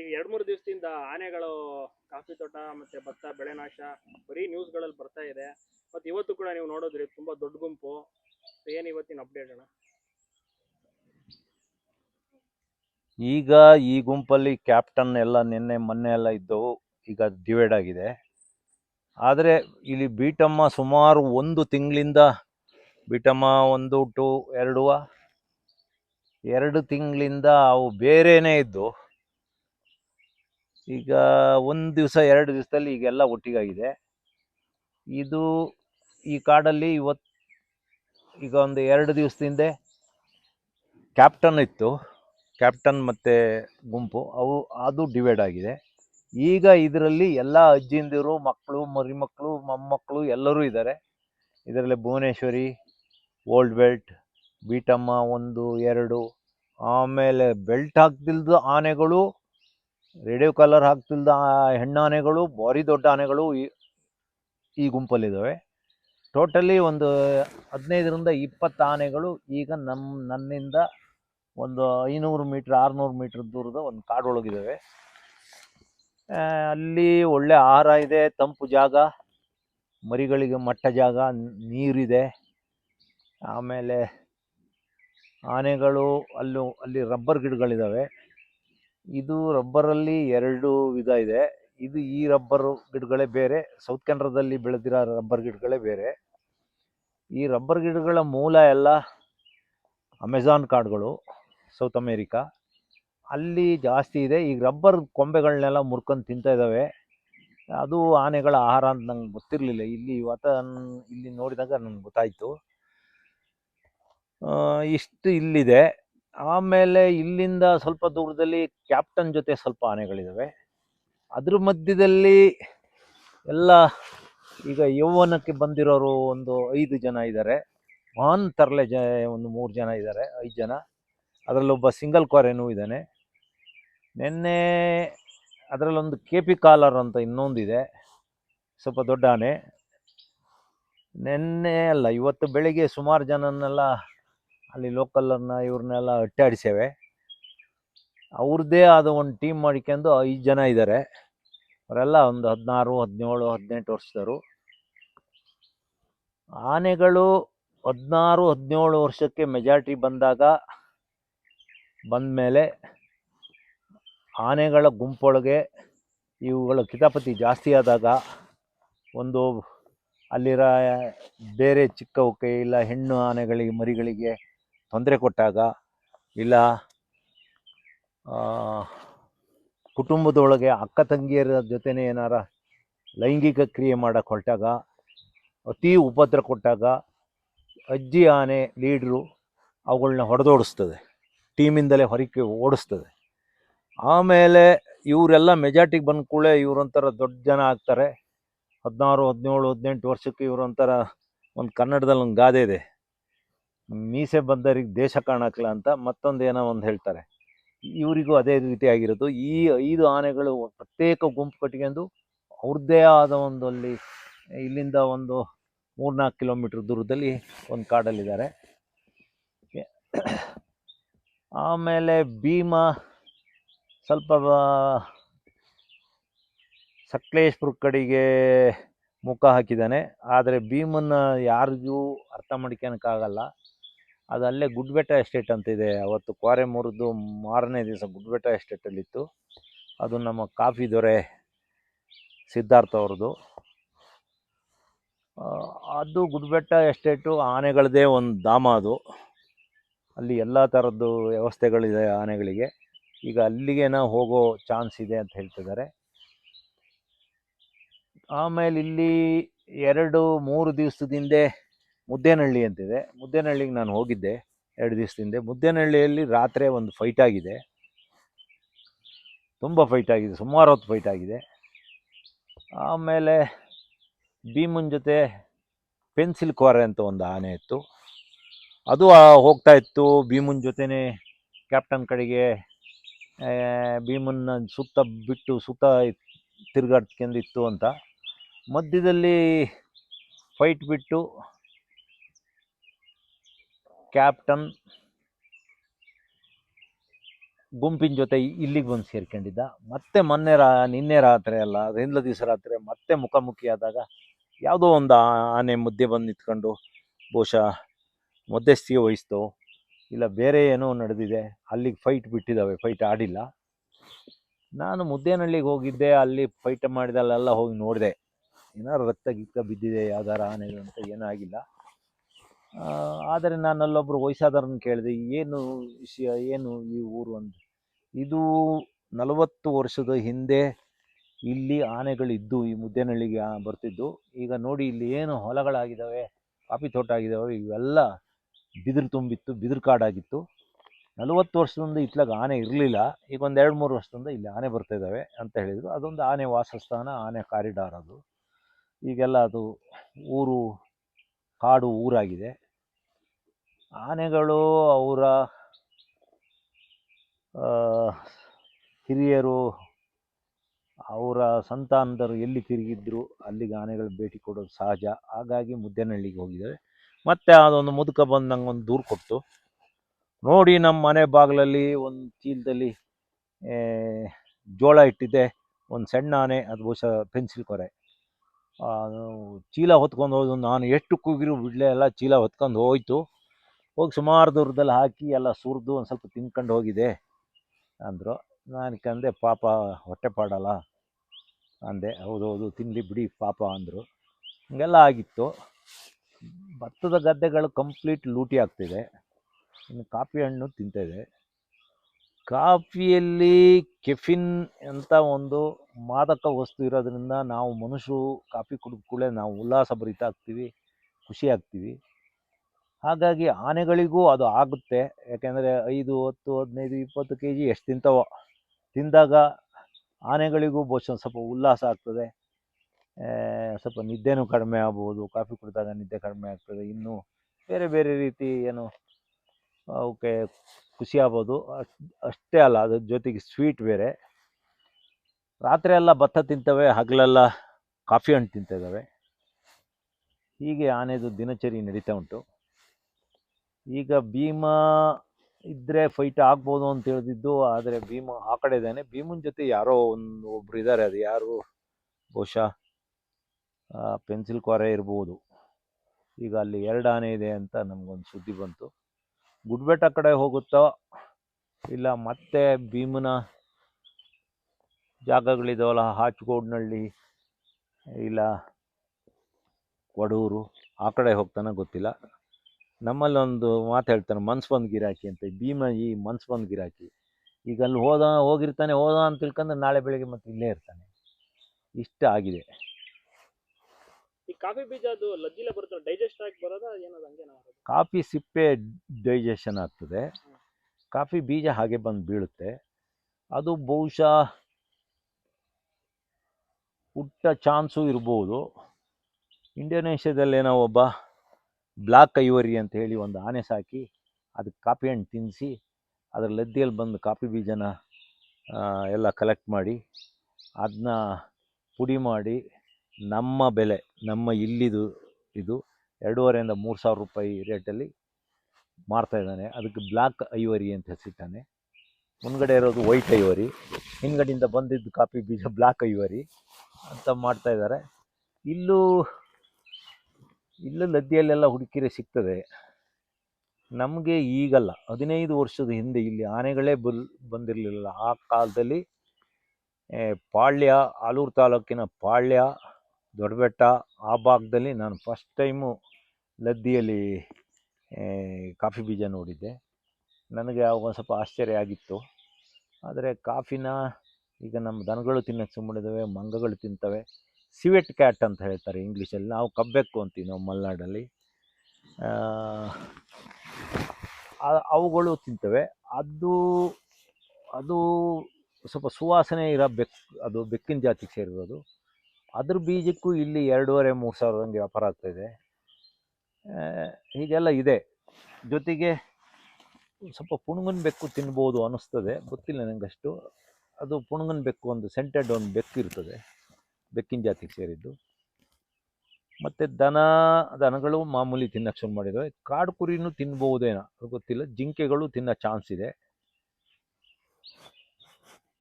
ಈಗ ಎರಡ್ ಮೂರು ದಿವಸದಿಂದ ಆನೆಗಳು, ಕಾಫಿ ತೋಟ ಮತ್ತೆ ಭತ್ತ, ಬೆಳೆ ನಾಶ ಬರೀ ನ್ಯೂಸ್ಗಳಲ್ಲಿ ಬರ್ತಾ ಇದೆ. ಮತ್ತೆ ಇವತ್ತು ಕೂಡ ನೀವು ನೋಡಿದ್ರಿ ತುಂಬಾ ದೊಡ್ಡ ಗುಂಪು. ಏನು ಇವತ್ತಿನ ಅಪ್ಡೇಟ್ ಅಣ್ಣ? ಈಗ ಈ ಗುಂಪಲ್ಲಿ ಕ್ಯಾಪ್ಟನ್ ಎಲ್ಲ ನಿನ್ನೆ, ಮೊನ್ನೆ ಎಲ್ಲ ಇದ್ದವು. ಈಗ ಡಿವೈಡ್ ಆಗಿದೆ. ಆದರೆ ಇಲ್ಲಿ ಬೀಟಮ್ಮ ಸುಮಾರು ಒಂದು ತಿಂಗಳಿಂದ ಬೀಟಮ್ಮ ಒಂದು ಟು ಎರಡು ಎರಡು ತಿಂಗಳಿಂದ ಅವು ಬೇರೆನೇ ಇದ್ದು. ಈಗ ಒಂದು ದಿವಸ, ಎರಡು ದಿವಸದಲ್ಲಿ ಈಗೆಲ್ಲ ಒಟ್ಟಿಗಾಗಿದೆ. ಇದು ಈ ಕಾಡಲ್ಲಿ ಇವತ್ತು ಈಗ ಒಂದು ಎರಡು ದಿವಸದಿಂದ ಕ್ಯಾಪ್ಟನ್ ಇತ್ತು. ಕ್ಯಾಪ್ಟನ್ ಮತ್ತು ಗುಂಪು, ಅವು, ಅದು ಡಿವೈಡ್ ಆಗಿದೆ. ಈಗ ಇದರಲ್ಲಿ ಎಲ್ಲ ಅಜ್ಜಿಂದಿರು ಮಕ್ಕಳು ಮರಿಮಕ್ಕಳು ಮೊಮ್ಮಕ್ಕಳು ಎಲ್ಲರೂ ಇದ್ದಾರೆ. ಇದರಲ್ಲಿ ಭುವನೇಶ್ವರಿ, ಓಲ್ಡ್ ಬೆಲ್ಟ್, ಬೀಟಮ್ಮ ಒಂದು, ಎರಡು, ಆಮೇಲೆ ಬೆಲ್ಟ್ ಹಾಕ್ದಿಲ್ದು ಆನೆಗಳು ರೇಡಿಯೋ ಕಾಲರ್ ಹಾಕ್ತಿಲ್ದ ಹೆಣ್ಣಾನೆಗಳು, ಭಾರಿ ದೊಡ್ಡ ಆನೆಗಳು ಈ- ಈ ಗುಂಪಲ್ಲಿದ್ದಾವೆ. ಟೋಟಲಿ ಒಂದು ಹದಿನೈದರಿಂದ ಇಪ್ಪತ್ತು ಆನೆಗಳು ಈಗ ನಮ್ಮ ನನ್ನಿಂದ ಒಂದು ಐನೂರು ಮೀಟ್ರ್, ಆರುನೂರು ಮೀಟ್ರ್ ದೂರದ ಒಂದು ಕಾಡೊಳಗಿದ್ದಾವೆ. ಅಲ್ಲಿ ಒಳ್ಳೆ ಆಹಾರ ಇದೆ, ತಂಪು ಜಾಗ, ಮರಿಗಳಿಗೆ ಮಟ್ಟ ಜಾಗ, ನೀರಿದೆ. ಆಮೇಲೆ ಆನೆಗಳು ಅಲ್ಲೂ, ಅಲ್ಲಿ ರಬ್ಬರ್ ಗಿಡಗಳಿದ್ದಾವೆ. ಇದು ರಬ್ಬರಲ್ಲಿ ಎರಡು ವಿಧ ಇದೆ. ಇದು ಈ ರಬ್ಬರ್ ಗಿಡಗಳೇ ಬೇರೆ, ಸೌತ್ ಕೆನರದಲ್ಲಿ ಬೆಳೆದಿರೋ ರಬ್ಬರ್ ಗಿಡಗಳೇ ಬೇರೆ. ಈ ರಬ್ಬರ್ ಗಿಡಗಳ ಮೂಲ ಎಲ್ಲ ಅಮೆಜಾನ್ ಕಾಡುಗಳು ಸೌತ್ ಅಮೇರಿಕಾ. ಅಲ್ಲಿ ಜಾಸ್ತಿ ಇದೆ. ಈಗ ರಬ್ಬರ್ ಕೊಂಬೆಗಳನ್ನೆಲ್ಲ ಮುರ್ಕೊಂಡು ತಿಂತಾ ಇದ್ದಾವೆ. ಅದು ಆನೆಗಳ ಆಹಾರ ಅಂತ ನಂಗೆ ಗೊತ್ತಿರಲಿಲ್ಲ. ಇಲ್ಲಿ ವಾತಾವರಣ, ಇಲ್ಲಿ ನೋಡಿದಾಗ ನನಗೆ ಗೊತ್ತಾಯಿತು. ಇಷ್ಟು ಇಲ್ಲಿದೆ. ಆಮೇಲೆ ಇಲ್ಲಿಂದ ಸ್ವಲ್ಪ ದೂರದಲ್ಲಿ ಕ್ಯಾಪ್ಟನ್ ಜೊತೆ ಸ್ವಲ್ಪ ಆನೆಗಳಿದ್ದಾವೆ ಅದ್ರ ಮಧ್ಯದಲ್ಲಿ ಎಲ್ಲ ಈಗ ಯೌವನಕ್ಕೆ ಬಂದಿರೋರು ಒಂದು ಐದು ಜನ ಇದ್ದಾರೆ ಮಹಾನ್ ತರಲೆ ಜ ಒಂದು ಮೂರು ಜನ ಇದ್ದಾರೆ ಐದು ಜನ. ಅದರಲ್ಲೊಬ್ಬ ಸಿಂಗಲ್ ಕ್ವಾರೇನೂ ಇದ್ದಾನೆ. ನಿನ್ನೆ ಅದರಲ್ಲೊಂದು ಕೆ ಪಿ ಕಾಲರ್ ಅಂತ ಇನ್ನೊಂದಿದೆ ಸ್ವಲ್ಪ ದೊಡ್ಡ ಆನೆ. ನಿನ್ನೆ ಅಲ್ಲ, ಇವತ್ತು ಬೆಳಿಗ್ಗೆ ಸುಮಾರು ಜನನ್ನೆಲ್ಲ ಅಲ್ಲಿ ಲೋಕಲನ್ನ ಇವ್ರನ್ನೆಲ್ಲ ಅಟ್ಟಾಡಿಸೇವೆ ಅವ್ರದ್ದೇ ಆದ ಒಂದು ಟೀಮ್ ಮಾಡ್ಕೊಂಡು ಐದು ಜನ ಇದ್ದಾರೆ ಅವರೆಲ್ಲ ಒಂದು ಹದಿನಾರು, ಹದಿನೇಳು, ಹದಿನೆಂಟು ವರ್ಷದವರು. ಆನೆಗಳು ಹದಿನಾರು, ಹದಿನೇಳು ವರ್ಷಕ್ಕೆ ಮೆಜಾರಿಟಿ ಬಂದಾಗ ಬಂದಮೇಲೆ ಆನೆಗಳ ಗುಂಪೊಳಗೆ ಇವುಗಳ ಕಿತಾಪತಿ ಜಾಸ್ತಿ ಆದಾಗ ಒಂದು ಅಲ್ಲಿರೋ ಬೇರೆ ಚಿಕ್ಕವಕ್ಕೆ ಇಲ್ಲ ಹೆಣ್ಣು ಆನೆಗಳಿಗೆ, ಮರಿಗಳಿಗೆ ತೊಂದರೆ ಕೊಟ್ಟಾಗ ಇಲ್ಲ ಕುಟುಂಬದೊಳಗೆ ಅಕ್ಕ ತಂಗಿಯರ ಜೊತೆನೇ ಏನಾರ ಲೈಂಗಿಕ ಕ್ರಿಯೆ ಮಾಡಕ್ಕೆ ಹೊರಟಾಗ, ಅತಿ ಉಪದ್ರ ಕೊಟ್ಟಾಗ ಅಜ್ಜಿ, ಆನೆ, ಲೀಡ್ರು ಅವುಗಳನ್ನ ಹೊಡೆದೋಡಿಸ್ತದೆ. ಟೀಮಿಂದಲೇ ಹೊರಕ್ಕೆ ಓಡಿಸ್ತದೆ. ಆಮೇಲೆ ಇವರೆಲ್ಲ ಮೆಜಾರ್ಟಿಗೆ ಬಂದ ಕೂಡಲೇ ಇವರೊಂಥರ ದೊಡ್ಡ ಜನ ಆಗ್ತಾರೆ. ಹದಿನಾರು, ಹದಿನೇಳು, ಹದಿನೆಂಟು ವರ್ಷಕ್ಕೆ ಇವರೊಂಥರ ಒಂದು ಕನ್ನಡದಲ್ಲಿ ಒಂದು ಗಾದೆ ಇದೆ. ಮೀಸೆ ಬಂದವರಿಗೆ ದೇಶ ಕಾಣಕ್ಲ ಅಂತ ಮತ್ತೊಂದು ಏನೋ ಒಂದು ಹೇಳ್ತಾರೆ. ಇವರಿಗೂ ಅದೇ ರೀತಿ ಆಗಿರೋದು. ಈ ಐದು ಆನೆಗಳು ಪ್ರತ್ಯೇಕ ಗುಂಪು ಕಟ್ಕೊಂಡು ಅವ್ರದ್ದೇ ಆದ ಒಂದಲ್ಲಿ ಇಲ್ಲಿಂದ ಒಂದು ಮೂರ್ನಾಲ್ಕು ಕಿಲೋಮೀಟ್ರ್ ದೂರದಲ್ಲಿ ಒಂದು ಕಾಡಲ್ಲಿದ್ದಾರೆ. ಆಮೇಲೆ ಭೀಮ ಸ್ವಲ್ಪ ಸಕಲೇಶ್ಪುರ ಕಡೆಗೆ ಮುಖ ಹಾಕಿದ್ದಾನೆ. ಆದರೆ ಭೀಮನ್ನ ಯಾರಿಗೂ ಅರ್ಥ ಮಾಡ್ಕೊಳಕ್ಕಾಗಲ್ಲ ಅದು ಅಲ್ಲೇ ಗುಡ್ಬೆಟ್ಟ ಎಸ್ಟೇಟ್ ಅಂತ ಇದೆ. ಅವತ್ತು ಕ್ವಾರೆ ಮೂರದ್ದು ಮಾರನೇ ದಿವಸ ಗುಡ್ಬೆಟ್ಟ ಎಸ್ಟೇಟಲ್ಲಿತ್ತು. ಅದು ನಮ್ಮ ಕಾಫಿ ದೊರೆ ಸಿದ್ಧಾರ್ಥ ಅವ್ರದ್ದು. ಅದು ಗುಡ್ಬೆಟ್ಟ ಎಸ್ಟೇಟು ಆನೆಗಳದೇ ಒಂದು ಧಾಮ ಅದು. ಅಲ್ಲಿ ಎಲ್ಲ ಥರದ್ದು ವ್ಯವಸ್ಥೆಗಳಿದೆ ಆನೆಗಳಿಗೆ. ಈಗ ಅಲ್ಲಿಗೆ ನಾವು ಹೋಗೋ ಚಾನ್ಸ್ ಇದೆ ಅಂತ ಹೇಳ್ತಿದ್ದಾರೆ. ಆಮೇಲೆ ಇಲ್ಲಿ ಎರಡು ಮೂರು ದಿವಸದಿಂದ ಮುದ್ದೇನಹಳ್ಳಿ ಅಂತಿದೆ. ಮುದ್ದೇನಹಳ್ಳಿಗೆ ನಾನು ಹೋಗಿದ್ದೆ ಎರಡು ದಿವಸದಿಂದ. ಮುದ್ದೇನಹಳ್ಳಿಯಲ್ಲಿ ರಾತ್ರಿ ಒಂದು ಫೈಟ್ ಆಗಿದೆ. ತುಂಬ ಫೈಟ್ ಆಗಿದೆ. ಸುಮಾರು ಹೊತ್ತು ಫೈಟ್ ಆಗಿದೆ. ಆಮೇಲೆ ಭೀಮನ್ ಜೊತೆ ಪೆನ್ಸಿಲ್ ಕ್ವಾರೆ ಅಂತ ಒಂದು ಆನೆ ಇತ್ತು. ಅದು ಹೋಗ್ತಾ ಇತ್ತು. ಭೀಮನ್ ಜೊತೆನೇ ಕ್ಯಾಪ್ಟನ್ ಕಡೆಗೆ ಭೀಮನ್ನ ಸುತ್ತ ಬಿಟ್ಟು ಸುತ್ತ ತಿರುಗಾಡ್ಕೊಂಡಿತ್ತು ಅಂತ. ಮಧ್ಯದಲ್ಲಿ ಫೈಟ್ ಬಿಟ್ಟು ಕ್ಯಾಪ್ಟನ್ ಗುಂಪಿನ ಜೊತೆ ಇಲ್ಲಿಗೆ ಬಂದು ಸೇರ್ಕೊಂಡಿದ್ದ. ಮತ್ತೆ ಮೊನ್ನೆ ರಾ, ನಿನ್ನೆ ರಾತ್ರಿ ಅಲ್ಲ ಅದರಿಂದ ದಿವಸ ರಾತ್ರಿ ಮತ್ತೆ ಮುಖಾಮುಖಿ ಆದಾಗ ಯಾವುದೋ ಒಂದು ಆನೆ ಮುದ್ದೆ ಬಂದು ನಿಂತ್ಕೊಂಡು ಬಹುಶಃ ಮಧ್ಯಸ್ಥಿಕೆ ವಹಿಸ್ತು. ಇಲ್ಲ, ಬೇರೆ ಏನೋ ನಡೆದಿದೆ. ಅಲ್ಲಿಗೆ ಫೈಟ್ ಬಿಟ್ಟಿದ್ದಾವೆ. ಫೈಟ್ ಆಡಿಲ್ಲ. ನಾನು ಮುದ್ದೇನಹಳ್ಳಿಗೆ ಹೋಗಿದ್ದೆ. ಅಲ್ಲಿ ಫೈಟ್ ಮಾಡಿದಲ್ಲೆಲ್ಲ ಹೋಗಿ ನೋಡಿದೆ. ಏನಾರು ರಕ್ತ ಗಿಕ್ತ ಬಿದ್ದಿದೆ, ಯಾವ್ದಾರ ಆನೆಗಳು ಅಂತ ಏನೂ ಆಗಿಲ್ಲ ಆದರೆ ನಾನು ಅಲ್ಲೊಬ್ರು ವಯಸ್ಸಾದವ್ರನ್ನ ಕೇಳಿದೆ, ಏನು ವಿಷಯ, ಏನು ಈ ಊರು ಅಂತ ಇದು ನಲವತ್ತು ವರ್ಷದ ಹಿಂದೆ ಇಲ್ಲಿ ಆನೆಗಳಿದ್ದು, ಈ ಮುದ್ದೇನಹಳ್ಳಿಗೆ ಬರ್ತಿದ್ದು. ಈಗ ನೋಡಿ ಇಲ್ಲಿ ಏನು ಹೊಲಗಳಾಗಿದ್ದಾವೆ, ಕಾಫಿ ತೋಟ ಆಗಿದ್ದಾವೆ, ಇವೆಲ್ಲ ಬಿದಿರು ತುಂಬಿತ್ತು, ಬಿದಿರು ಕಾಡಾಗಿತ್ತು. ನಲವತ್ತು ವರ್ಷದಿಂದ ಇತ್ಲಾಗ ಆನೆ ಇರಲಿಲ್ಲ. ಈಗ ಒಂದು ಎರಡು ಮೂರು ವರ್ಷದಿಂದ ಇಲ್ಲಿ ಆನೆ ಬರ್ತಾ ಇದ್ದಾವೆ ಅಂತ ಹೇಳಿದರು. ಅದೊಂದು ಆನೆ ವಾಸಸ್ಥಾನ, ಆನೆ ಕಾರಿಡಾರ್ ಅದು. ಈಗೆಲ್ಲ ಅದು ಊರು, ಕಾಡು ಊರಾಗಿದೆ. ಆನೆಗಳು ಅವರ ಹಿರಿಯರು, ಅವರ ಸಂತಾನದರು ಎಲ್ಲಿ ತಿರುಗಿದ್ರು ಅಲ್ಲಿಗೆ ಆನೆಗಳು ಭೇಟಿ ಕೊಡೋದು ಸಹಜ. ಹಾಗಾಗಿ ಮುದ್ದೇನಹಳ್ಳಿಗೆ ಹೋಗಿದ್ದಾರೆ ಮತ್ತೆ ಅದೊಂದು ಮುದುಕ ಬಂದು ನಂಗೆ ಒಂದು ದೂರು ಕೊಟ್ಟು ನೋಡಿ ನಮ್ಮ ಮನೆ ಬಾಗಿಲಲ್ಲಿ ಒಂದು ಚೀಲದಲ್ಲಿ ಜೋಳ ಇಟ್ಟಿದ್ದೆ. ಒಂದು ಸಣ್ಣ ಆನೆ, ಅದು ಬಹುಶಃ ಪೆನ್ಸಿಲ್ ಕೊರೆ. ಚೀಲ ಹೊತ್ಕೊಂಡು ಹೋದು ನಾನು ಎಷ್ಟು ಕೂಗಿರು ಬಿಡಲೇ ಎಲ್ಲ ಚೀಲ ಹೊತ್ಕೊಂಡು ಹೋಯ್ತು. ಹೋಗಿ ಸುಮಾರು ದೂರದಲ್ಲಿ ಹಾಕಿ ಎಲ್ಲ ಸುರಿದು ಒಂದು ಸ್ವಲ್ಪ ತಿನ್ಕೊಂಡು ಹೋಗಿದೆ ಅಂದರು. ನಾನು ಕಂದೆ, ಪಾಪ ಹೊಟ್ಟೆ ಪಾಡಲ್ಲ ಅಂದೆ. ಹೌದು ಹೌದು ತಿನ್ನಲಿ ಬಿಡಿ ಪಾಪ ಅಂದರು. ಹೀಗೆಲ್ಲ ಆಗಿತ್ತು. ಭತ್ತದ ಗದ್ದೆಗಳು ಕಂಪ್ಲೀಟ್ ಲೂಟಿ ಆಗ್ತಿದೆ. ಇನ್ನು ಕಾಫಿ ಹಣ್ಣು ತಿಂತಿದೆ. ಕಾಫಿಯಲ್ಲಿ ಕೆಫಿನ್ ಅಂತ ಒಂದು ಮಾದಕ ವಸ್ತು ಇರೋದ್ರಿಂದ ನಾವು ಮನುಷ್ಯರು ಕಾಫಿ ಕುಡಿದ ಕೂಡಲೇ ನಾವು ಉಲ್ಲಾಸ ಭರಿತ ಆಗ್ತೀವಿ, ಖುಷಿ ಆಗ್ತೀವಿ. ಹಾಗಾಗಿ ಆನೆಗಳಿಗೂ ಅದು ಆಗುತ್ತೆ. ಯಾಕೆಂದರೆ ಐದು, ಹತ್ತು, ಹದಿನೈದು, ಇಪ್ಪತ್ತು ಕೆ ಜಿ ಎಷ್ಟು ತಿಂತಾವೋ. ತಿಂದಾಗ ಆನೆಗಳಿಗೂ ಬಹುಶಃ ಸ್ವಲ್ಪ ಉಲ್ಲಾಸ ಆಗ್ತದೆ. ಸ್ವಲ್ಪ ನಿದ್ದೆನೂ ಕಡಿಮೆ ಆಗ್ಬೋದು. ಕಾಫಿ ಕುಡಿದಾಗ ನಿದ್ದೆ ಕಡಿಮೆ ಆಗ್ತದೆ. ಇನ್ನೂ ಬೇರೆ ಬೇರೆ ರೀತಿ ಏನು, ಅವಕ್ಕೆ ಖುಷಿ ಆಗ್ಬೋದು. ಅಷ್ಟ್ ಅಲ್ಲ, ಅದ್ರ ಜೊತೆಗೆ ಸ್ವೀಟ್ ಬೇರೆ. ರಾತ್ರಿ ಎಲ್ಲ ಭತ್ತ ತಿಂತವೆ, ಹಗಲೆಲ್ಲ ಕಾಫಿ ಹಣ್ಣು ತಿಂತಾ ಇದ್ದಾವೆ ಹೀಗೆ ಆನೆದು ದಿನಚರಿ ನಡೀತಾ ಉಂಟು. ಈಗ ಭೀಮ ಇದ್ದರೆ ಫೈಟ್ ಆಗ್ಬೋದು ಅಂತ ತಿಳಿದಿದ್ದು ಆದರೆ ಭೀಮ ಆ ಕಡೆ ಇದ್ದಾನೆ. ಭೀಮನ ಜೊತೆ ಯಾರೋ ಒಂದು ಒಬ್ರು ಇದ್ದಾರೆ ಅದು ಯಾರು? ಬಹುಶಃ ಪೆನ್ಸಿಲ್ ಕೊರೆ ಇರ್ಬೋದು. ಈಗ ಅಲ್ಲಿ ಎರಡು ಆನೆ ಇದೆ ಅಂತ ನಮಗೊಂದು ಸುದ್ದಿ ಬಂತು. ಗುಡ್ಬೆಟ್ಟ ಕಡೆ ಹೋಗುತ್ತೋ, ಇಲ್ಲ ಮತ್ತೆ ಭೀಮನ ಜಾಗಗಳಿದಾವಲ್ಲ, ಹಾಚ್ಗೋಡ್ನಳ್ಳಿ, ಇಲ್ಲ ವಡೂರು ಆ ಕಡೆ ಹೋಗ್ತಾನೆ ಗೊತ್ತಿಲ್ಲ. ನಮ್ಮಲ್ಲಿ ಒಂದು ಮಾತು ಹೇಳ್ತಾನೆ ಮನ್ಸು ಬಂದು ಗಿರಾಕಿ ಅಂತ. ಭೀಮ ಈ ಮನ್ಸು ಬಂದು ಗಿರಾಕಿ. ಈಗ ಅಲ್ಲಿ ಹೋದ ಹೋಗಿರ್ತಾನೆ ಹೋದ ಅಂತ ತಿಳ್ಕೊಂಡು ನಾಳೆ ಬೆಳಿಗ್ಗೆ ಮತ್ತೆ ಇಲ್ಲೇ ಇರ್ತಾನೆ. ಇಷ್ಟ ಆಗಿದೆ. ಈ ಕಾಫಿ ಬೀಜ ಅದು ಲಜ್ಜಿಲ್ಲ ಬರುತ್ತೆ ಡೈಜೆಸ್ಟ್ ಆಗಿ ಬರೋದಾ ಏನದು ಹಂಗೆ ಕಾಫಿ ಸಿಪ್ಪೆ ಡೈಜೆಷನ್ ಆಗ್ತದೆ. ಕಾಫಿ ಬೀಜ ಹಾಗೆ ಬಂದು ಬೀಳುತ್ತೆ. ಅದು ಬಹುಶಃ ಹುಟ್ಟ ಚಾನ್ಸು ಇರ್ಬೋದು. ಇಂಡೋನೇಷ್ಯಾದಲ್ಲೇನೋ ಒಬ್ಬ ಬ್ಲಾಕ್ ಐವರಿ ಅಂತ ಹೇಳಿ ಒಂದು ಆನೆ ಸಾಕಿ, ಅದಕ್ಕೆ ಕಾಫಿ ಹಣ್ಣು ತಿನ್ನಿಸಿ ಅದರ ಲದ್ದಿಯಲ್ಲಿ ಬಂದು ಕಾಫಿ ಬೀಜನ ಎಲ್ಲ ಕಲೆಕ್ಟ್ ಮಾಡಿ ಅದನ್ನ ಪುಡಿ ಮಾಡಿ, ನಮ್ಮ ಬೆಲೆ, ನಮ್ಮ ಇಲ್ಲಿದು ಇದು ಎರಡೂವರೆಯಿಂದ ಮೂರು ಸಾವಿರ ರೂಪಾಯಿ ರೇಟಲ್ಲಿ ಮಾರ್ತಾ ಇದ್ದಾನೆ. ಅದಕ್ಕೆ ಬ್ಲ್ಯಾಕ್ ಐವರಿ ಅಂತ ಹೆಸರಿಟ್ಟಾನೆ. ಮುಂದ್ಗಡೆ ಇರೋದು ವೈಟ್ ಐವರಿ, ಹಿಂದ್ಗಡೆಯಿಂದ ಬಂದಿದ್ದು ಕಾಫಿ ಬೀಜ ಬ್ಲ್ಯಾಕ್ ಐವರಿ ಅಂತ ಮಾಡ್ತಾ ಇದ್ದಾರೆ. ಇಲ್ಲೂ ಇಲ್ಲೂ ಲದ್ದಿಯಲ್ಲೆಲ್ಲ ಹುಡುಕಿರೆ ಸಿಗ್ತದೆ. ನಮಗೆ ಈಗಲ್ಲ. ಹದಿನೈದು ವರ್ಷದ ಹಿಂದೆ ಇಲ್ಲಿ ಆನೆಗಳೇ ಬಲ್, ಬಂದಿರಲಿಲ್ಲ. ಆ ಕಾಲದಲ್ಲಿ ಪಾಳ್ಯ, ಆಲೂರು ತಾಲೂಕಿನ ಪಾಳ್ಯ, ದೊಡ್ಡಬೆಟ್ಟ, ಆ ಭಾಗದಲ್ಲಿ ನಾನು ಫಸ್ಟ್ ಟೈಮು ಲದ್ದಿಯಲ್ಲಿ ಕಾಫಿ ಬೀಜ ನೋಡಿದ್ದೆ. ನನಗೆ ಆವಾಗ ಸ್ವಲ್ಪ ಆಶ್ಚರ್ಯ ಆಗಿತ್ತು. ಆದರೆ ಕಾಫಿನ ಈಗ ನಮ್ಮ ದನಗಳು ತಿನ್ನಕ್ಕೆ ಸುಮ್ಮನಿದ್ದಾವೆ ಮಂಗಗಳು ತಿಂತವೆ. ಸಿವೆಟ್ ಕ್ಯಾಟ್ ಅಂತ ಹೇಳ್ತಾರೆ ಇಂಗ್ಲೀಷಲ್ಲಿ. ನಾವು ಕಬ್ಬೆಕ್ಕು ಅಂತೀವಿ ನಾವು ಮಲೆನಾಡಲ್ಲಿ. ಅವುಗಳು ತಿಂತವೆ. ಅದು ಅದು ಸ್ವಲ್ಪ ಸುವಾಸನೆ ಇರೋ ಬೆಕ್ಕು ಅದು ಬೆಕ್ಕಿನ ಜಾತಿಗೆ ಸೇರಿರೋದು. ಅದ್ರ ಬೀಜಕ್ಕೂ ಇಲ್ಲಿ ಎರಡೂವರೆ, ಮೂರು ಸಾವಿರದಂಗೆ ವ್ಯಾಪಾರ ಆಗ್ತಾಯಿದೆ ಹೀಗೆಲ್ಲ ಇದೆ. ಜೊತೆಗೆ ಸ್ವಲ್ಪ ಪುಣುಗನ್ ಬೆಕ್ಕು ತಿನ್ಬೋದು ಅನ್ನಿಸ್ತದೆ. ಗೊತ್ತಿಲ್ಲ ನನಗಷ್ಟು ಅದು ಪುಣುಗನ್ ಬೆಕ್ಕು ಒಂದು ಸೆಂಟೆಡ್ ಒಂದು ಬೆಕ್ಕು ಇರ್ತದೆ ಬೆಕ್ಕಿನ ಜಾತಿಗೆ ಸೇರಿದ್ದು. ಮತ್ತು ದನ, ದನಗಳು ಮಾಮೂಲಿ ತಿನ್ನಕ್ಕೆ ಶುರು ಮಾಡಿದ್ದಾವೆ ಕಾಡು ಕುರಿನೂ ತಿನ್ಬಹುದೇನೋ ಗೊತ್ತಿಲ್ಲ. ಜಿಂಕೆಗಳು ತಿನ್ನೋ ಚಾನ್ಸ್ ಇದೆ.